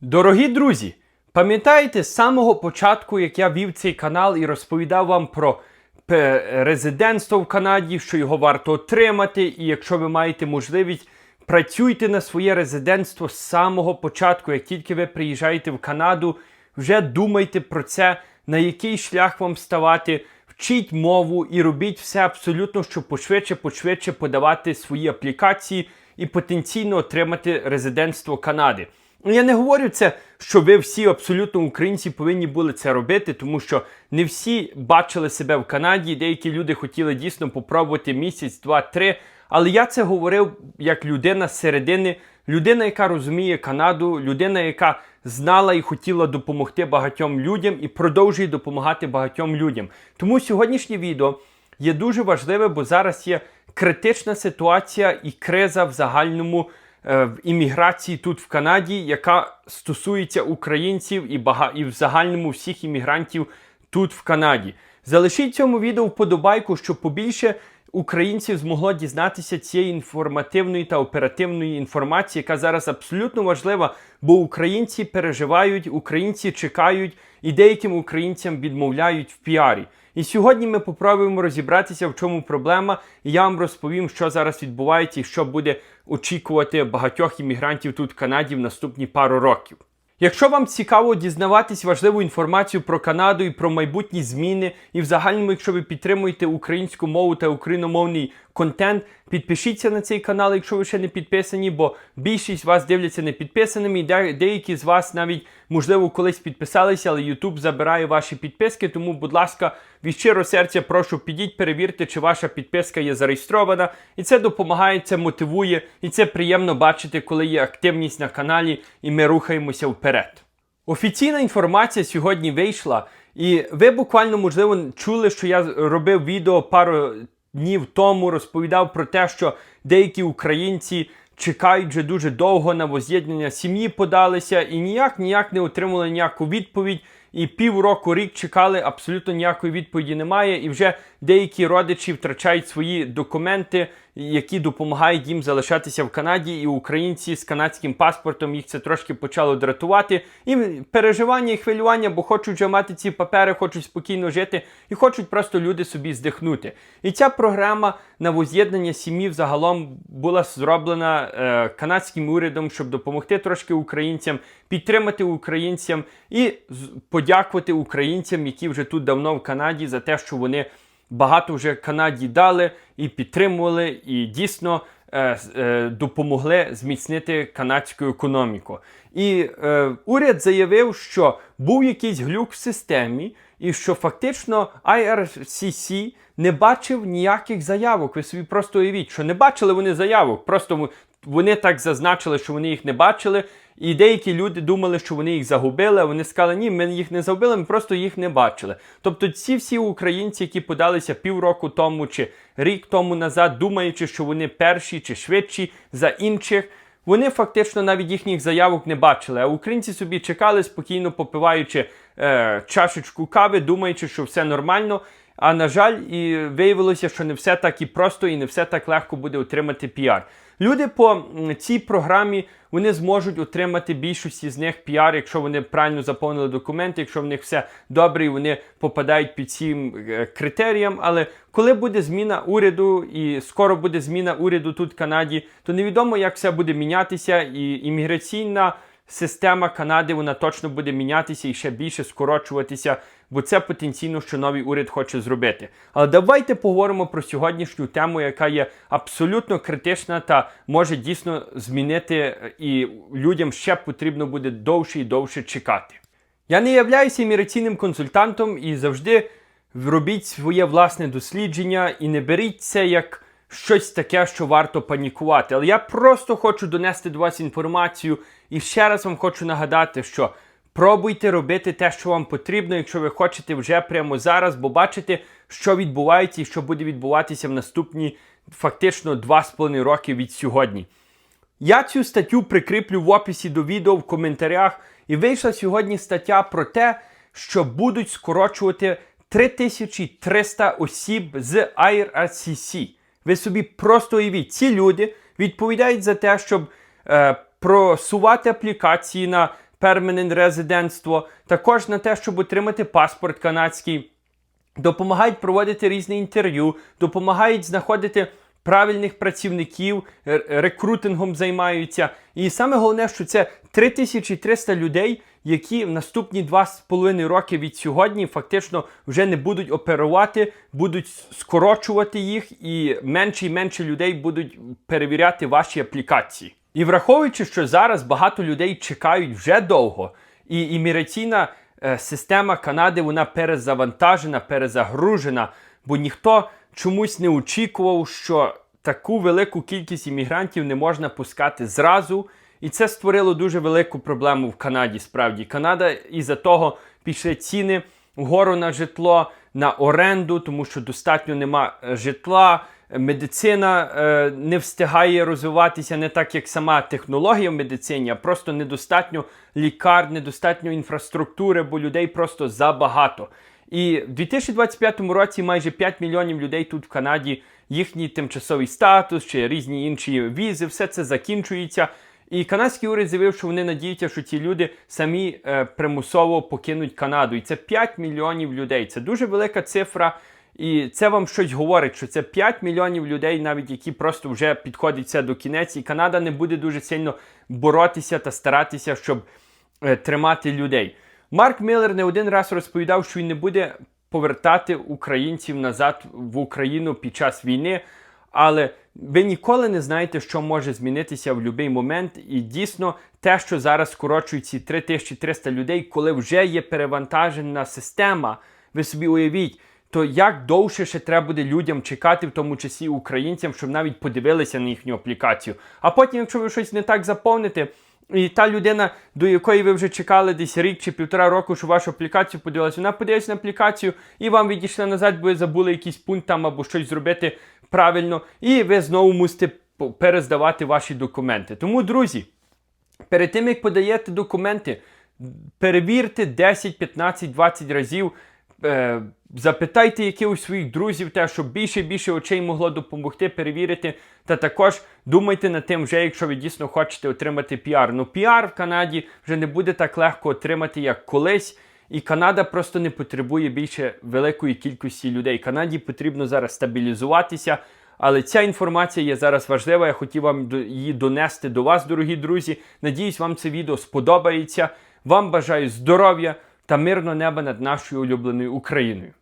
Дорогі друзі, пам'ятаєте з самого початку, як я вів цей канал і розповідав вам про резидентство в Канаді, що його варто отримати, і якщо ви маєте можливість, працюйте на своє резидентство з самого початку. Як тільки ви приїжджаєте в Канаду, вже думайте про це, на який шлях вам ставати. Вчіть мову і робіть все абсолютно, щоб пошвидше, пошвидше подавати свої аплікації і потенційно отримати резидентство Канади. Ну, Я не говорю це, що ви всі абсолютно українці повинні були це робити, тому що не всі бачили себе в Канаді. Деякі люди хотіли дійсно попробувати місяць, два, три. Але я це говорив як людина з середини, людина, яка розуміє Канаду, людина, яка знала і хотіла допомогти багатьом людям і продовжує допомагати багатьом людям. Тому сьогоднішнє відео є дуже важливе, бо зараз є критична ситуація і криза в загальному в імміграції тут в Канаді, яка стосується українців і, бага... і в загальному всіх іммігрантів тут в Канаді. Залишіть цьому відео вподобайку, щоб побільше українців змогло дізнатися цієї інформативної та оперативної інформації, яка зараз абсолютно важлива, бо українці переживають, українці чекають, і деяким українцям відмовляють в піарі. І сьогодні ми попробуємо розібратися, в чому проблема, і я вам розповім, що зараз відбувається і що буде очікувати багатьох іммігрантів тут в Канаді в наступні пару років. Якщо вам цікаво дізнаватись важливу інформацію про Канаду і про майбутні зміни, і в загальному, якщо ви підтримуєте українську мову та україномовний контент, підпишіться на цей канал, якщо ви ще не підписані, бо більшість вас дивляться не підписаними, де- деякі з вас навіть, можливо, колись підписалися, але YouTube забирає ваші підписки. Тому, будь ласка, від щиро серця прошу підіть, перевірте, чи ваша підписка є зареєстрована. І це допомагає, це мотивує, і це приємно бачити, коли є активність на каналі, і ми рухаємося вперед. Офіційна інформація сьогодні вийшла, і ви буквально, можливо, чули, що я робив відео пару днів тому, розповідав про те, що деякі українці чекають вже дуже довго на воз'єднання сім'ї, подалися і ніяк ніяк не отримали ніяку відповідь. І півроку рік чекали, абсолютно ніякої відповіді немає. І вже деякі родичі втрачають свої документи, які допомагають їм залишатися в Канаді. І українці з канадським паспортом їх це трошки почало дратувати. І переживання і хвилювання, бо хочуть вже мати ці папери, хочуть спокійно жити і хочуть просто люди собі здихнути. І ця програма на воз'єднання сім'ї загалом була зроблена е, канадським урядом, щоб допомогти трошки українцям, підтримати українцям і подякувати українцям, які вже тут давно в Канаді, за те, що вони багато вже Канаді дали і підтримували, і дійсно е, е, допомогли зміцнити канадську економіку. І е, уряд заявив, що був якийсь глюк в системі, і що фактично IRCC не бачив ніяких заявок. Ви собі просто уявіть, що не бачили вони заявок. Просто вони так зазначили, що вони їх не бачили. І деякі люди думали, що вони їх загубили, а вони сказали, ні, ми їх не загубили, ми просто їх не бачили. Тобто ці всі українці, які подалися півроку тому чи рік тому назад, думаючи, що вони перші чи швидші за інших, вони фактично навіть їхніх заявок не бачили. А українці собі чекали, спокійно попиваючи е, чашечку кави, думаючи, що все нормально. А на жаль, і виявилося, що не все так і просто, і не все так легко буде отримати піар. Люди по цій програмі вони зможуть отримати більшості з них піар, якщо вони правильно заповнили документи, якщо в них все добре, і вони попадають під цим е, критеріям. Але коли буде зміна уряду, і скоро буде зміна уряду тут в Канаді, то невідомо, як все буде мінятися, і імміграційна система Канади вона точно буде мінятися і ще більше скорочуватися, бо це потенційно, що новий уряд хоче зробити. Але давайте поговоримо про сьогоднішню тему, яка є абсолютно критична та може дійсно змінити, е, і людям ще потрібно буде довше і довше чекати. Я не являюся імміграційним консультантом і завжди робіть своє власне дослідження і не беріть це як щось таке, що варто панікувати. Але я просто хочу донести до вас інформацію і ще раз вам хочу нагадати, що пробуйте робити те, що вам потрібно, якщо ви хочете вже прямо зараз, бо бачите, що відбувається і що буде відбуватися в наступні фактично 2,5 роки від сьогодні. Я цю статтю прикріплю в описі до відео в коментарях. І вийшла сьогодні стаття про те, що будуть скорочувати 3300 осіб з IRCC. Ви собі просто уявіть, ці люди відповідають за те, щоб е, просувати аплікації на перманент резидентство, також на те, щоб отримати паспорт канадський допомагають проводити різні інтерв'ю, допомагають знаходити правильних працівників, рекрутингом займаються. І саме головне, що це 3300 людей, які в наступні 2,5 роки від сьогодні фактично вже не будуть оперувати, будуть скорочувати їх, і менше і менше людей будуть перевіряти ваші аплікації. І враховуючи, що зараз багато людей чекають вже довго, і імміграційна е, система Канади вона перезавантажена, перезагружена, бо ніхто чомусь не очікував, що таку велику кількість іммігрантів не можна пускати зразу. І це створило дуже велику проблему в Канаді. Справді, Канада із-за того пішли ціни вгору на житло, на оренду, тому що достатньо нема е, житла. Медицина е, не встигає розвиватися не так, як сама технологія в медицині, а просто недостатньо лікар, недостатньо інфраструктури, бо людей просто забагато. І в 2025 році майже 5 мільйонів людей тут в Канаді, їхній тимчасовий статус чи різні інші візи, все це закінчується. І канадський уряд заявив, що вони надіються, що ці люди самі е, примусово покинуть Канаду. І це 5 мільйонів людей. Це дуже велика цифра. І це вам щось говорить, що це 5 мільйонів людей, навіть які просто вже підходять це до кінець, і Канада не буде дуже сильно боротися та старатися, щоб е, тримати людей. Марк Міллер не один раз розповідав, що він не буде повертати українців назад в Україну під час війни. Але ви ніколи не знаєте, що може змінитися в будь-який момент. І дійсно, те, що зараз скорочують ці 3300 людей, коли вже є перевантажена система, ви собі уявіть, то як довше ще треба буде людям чекати, в тому числі українцям, щоб навіть подивилися на їхню аплікацію. А потім, якщо ви щось не так заповните, і та людина, до якої ви вже чекали десь рік чи півтора року, що вашу аплікацію подивилася, вона подивилася на аплікацію і вам відійшла назад, бо ви забули якийсь пункт там або щось зробити правильно, і ви знову мусите перездавати ваші документи. Тому, друзі, перед тим як подаєте документи, перевірте 10, 15, 20 разів. Е, запитайте якихось своїх друзів, те, щоб більше і більше очей могло допомогти перевірити. Та також думайте над тим, вже якщо ви дійсно хочете отримати піар. Ну, піар в Канаді вже не буде так легко отримати, як колись. І Канада просто не потребує більше великої кількості людей. Канаді потрібно зараз стабілізуватися. Але ця інформація є зараз важлива. Я хотів вам її донести до вас, дорогі друзі. Надіюсь, вам це відео сподобається. Вам бажаю здоров'я та мирного неба над нашою улюбленою Україною.